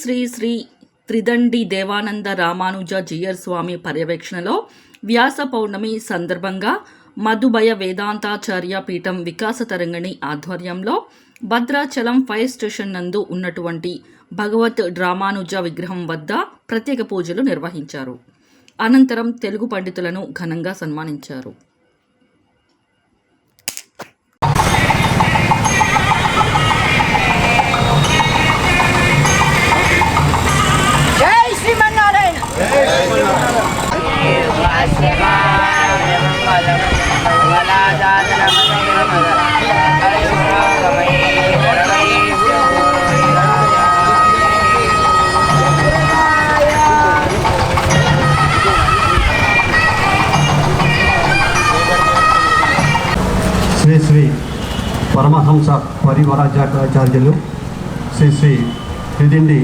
శ్రీ శ్రీ త్రిదండి దేవానంద రామానుజ జియర్ స్వామి పర్యవేక్షణలో వ్యాస పౌర్ణమి సందర్భంగా మధుభయ వేదాంతాచార్య పీఠం వికాస తరంగిణి ఆధ్వర్యంలో భద్రాచలం ఫైర్ స్టేషన్ నందు ఉన్నటువంటి భగవత్ రామానుజ విగ్రహం వద్ద ప్రత్యేక పూజలు నిర్వహించారు. అనంతరం తెలుగు పండితులను ఘనంగా సన్మానించారు. శ్రీ శ్రీ పరమహంస పరివరాజాచార్యులు శ్రీ శ్రీ తిదిండి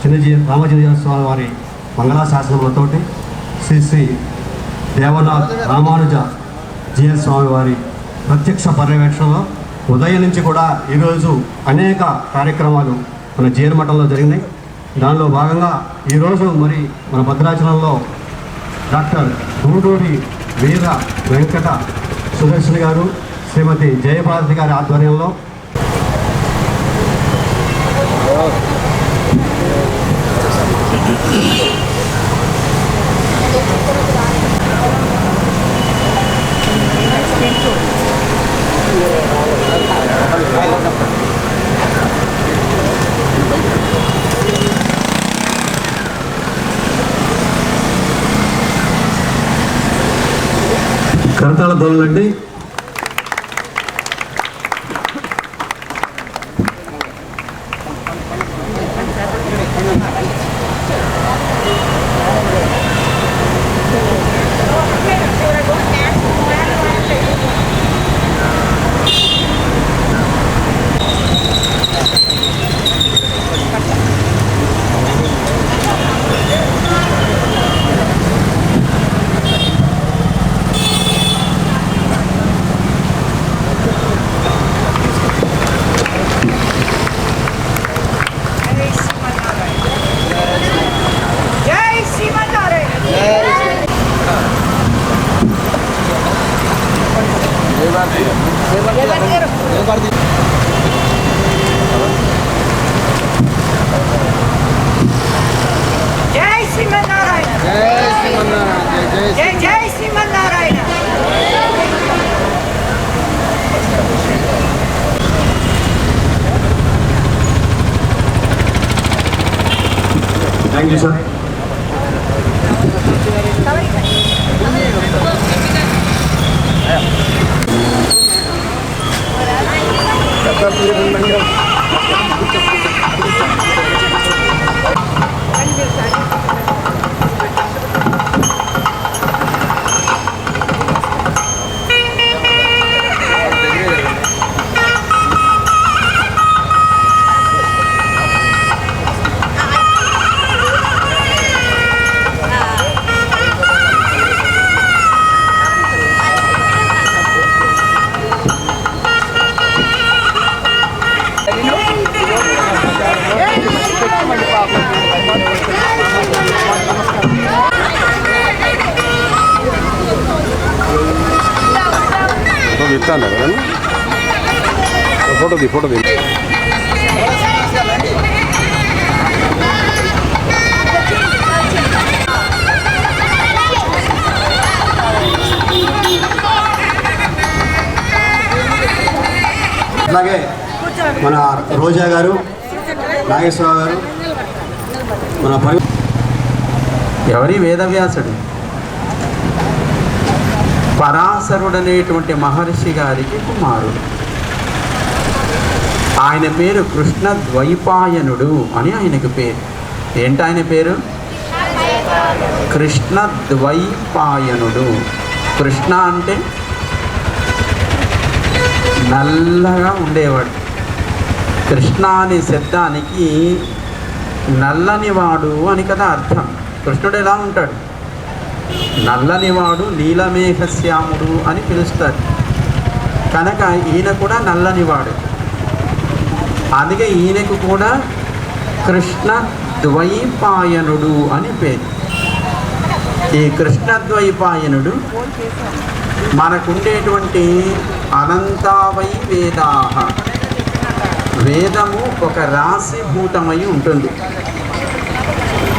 చిన్నజీ రామజీయ స్వామి వారి మంగళాశాసనములతోటి శ్రీ శ్రీ దేవనాథ్ రామానుజ జిఎస్ స్వామి వారి ప్రత్యక్ష పర్యవేక్షణలో ఉదయం నుంచి కూడా ఈరోజు అనేక కార్యక్రమాలు మన జీఎన్ మఠంలో జరిగినాయి. దానిలో భాగంగా ఈరోజు మరి మన భద్రాచలంలో డాక్టర్ గూడూరి వీర వెంకట సుదర్శన్ గారు శ్రీమతి జయభారతి గారి ఆధ్వర్యంలో కరతాళ ధ్వనులు అంటే you, sir. తీస్తాను కదా. ఫోటో తీ ఫోటో తీ. అలాగే మన రోజా గారు నాగేశ్వరరావు గారు మన పరి ఎవరి వేదవ్యాసుడు? పరాశరుడనేటువంటి మహర్షి గారికి కుమారుడు. ఆయన పేరు కృష్ణ ద్వైపాయనుడు అని ఆయనకు పేరు. ఏంటి ఆయన పేరు? కృష్ణ ద్వైపాయనుడు. కృష్ణ అంటే నల్లగా ఉండేవాడు. కృష్ణ అనే శబ్దానికి నల్లనివాడు అని కదా అర్థం. కృష్ణుడు ఎలా ఉంటాడు? నల్లనివాడు నీలమేఘశ్యాముడు అని పిలుస్తారు. కనుక ఈయన కూడా నల్లనివాడు. అందుకే ఈయనకు కూడా కృష్ణ ద్వైపాయనుడు అని పేరు. ఈ కృష్ణ ద్వైపాయనుడు మనకుండేటువంటి అనంతావై వేదాహ. వేదము ఒక రాశిభూతమై ఉంటుంది.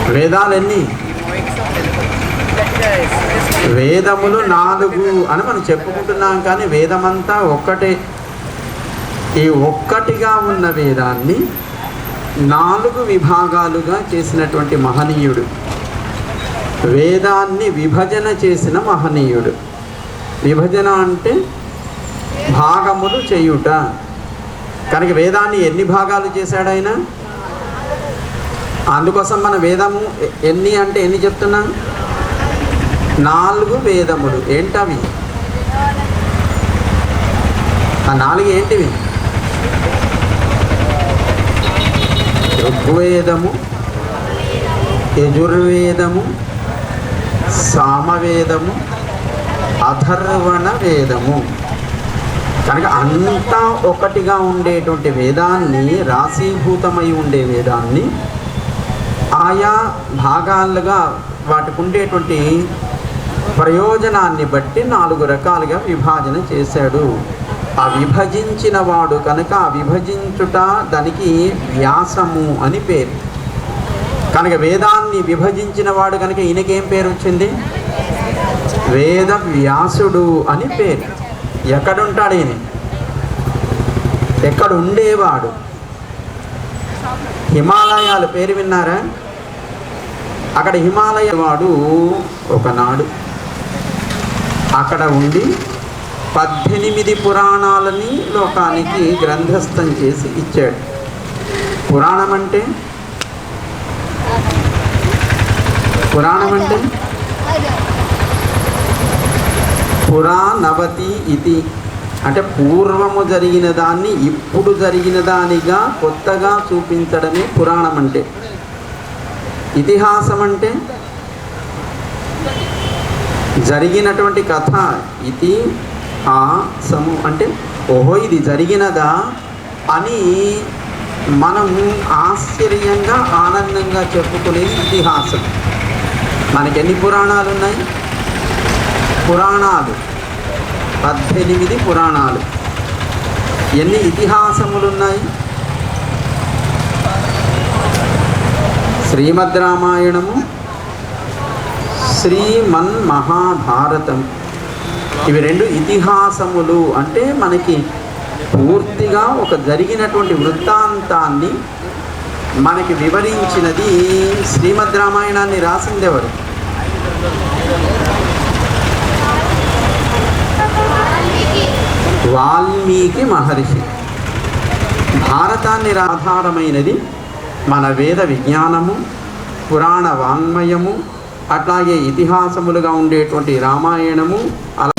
వేదాలన్నీ? వేదములు నాలుగు అని మనం చెప్పుకుంటున్నాం కానీ వేదమంతా ఒక్కటే. ఈ ఒక్కటిగా ఉన్న వేదాన్ని నాలుగు విభాగాలుగా చేసినటువంటి మహనీయుడు. వేదాన్ని విభజన చేసిన మహనీయుడు. విభజన అంటే భాగములు చేయుట. కనుక వేదాన్ని ఎన్ని భాగాలు చేశాడు ఆయన? అందుకోసం మన వేదము ఎన్ని అంటే ఎన్ని చెప్తున్నాం? నాలుగు వేదములు ఏంటవి? ఆ నాలుగు ఏంటివి? ఋగ్వేదము యజుర్వేదము సామవేదము అథర్వణ వేదము కనుక అంతా ఒకటిగా ఉండేటువంటి వేదాన్ని రాశీభూతమై ఉండే వేదాన్ని ఆయా భాగాలుగా వాటికి ఉండేటువంటి ప్రయోజనాన్ని బట్టి నాలుగు రకాలుగా విభజన చేశాడు. ఆ విభజించిన వాడు కనుక ఆ విభజించుట దానికి వ్యాసము అని పేరు. కనుక వేదాన్ని విభజించిన వాడు కనుక ఈయనకేం పేరు వచ్చింది? వేద వ్యాసుడు అని పేరు. ఎక్కడుంటాడు ఈయన? ఎక్కడ ఉండేవాడు హిమాలయాలు పేరు విన్నారా? అక్కడ హిమాలయ వాడు ఒకనాడు అక్కడ ఉండి పద్దెనిమిది పురాణాలని లోకానికి గ్రంథస్థం చేసి ఇచ్చాడు. పురాణం అంటే పురాణం అంటే పురాణవతి ఇది. అంటే పూర్వము జరిగిన దాన్ని ఇప్పుడు జరిగిన దానిగా కొత్తగా చూపించడమే పురాణం అంటే ఇతిహాసం అంటే జరిగినటువంటి కథ ఇది ఆ సము అంటే ఓహో ఇది జరిగినదా అని మనం ఆశ్చర్యంగా ఆనందంగా చెప్పుకునేది ఇతిహాసం. మనకి ఎన్ని పురాణాలు ఉన్నాయి? పురాణాలు. పద్దెనిమిది పురాణాలు. ఎన్ని ఇతిహాసములు ఉన్నాయి శ్రీమద్ రామాయణము శ్రీమన్ మహాభారతం ఇవి రెండు ఇతిహాసములు. అంటే మనకి పూర్తిగా ఒక జరిగినటువంటి వృత్తాంతాన్ని మనకి వివరించినది శ్రీమద్ రామాయణాన్ని రాసింది ఎవరు? వాల్మీకి మహర్షి. భారతాన్ని ఆధారమైనది మన వేద విజ్ఞానము పురాణ వాంగ్మయము అట్లాగే ఇతిహాసములుగా ఉండేటువంటి రామాయణము అలా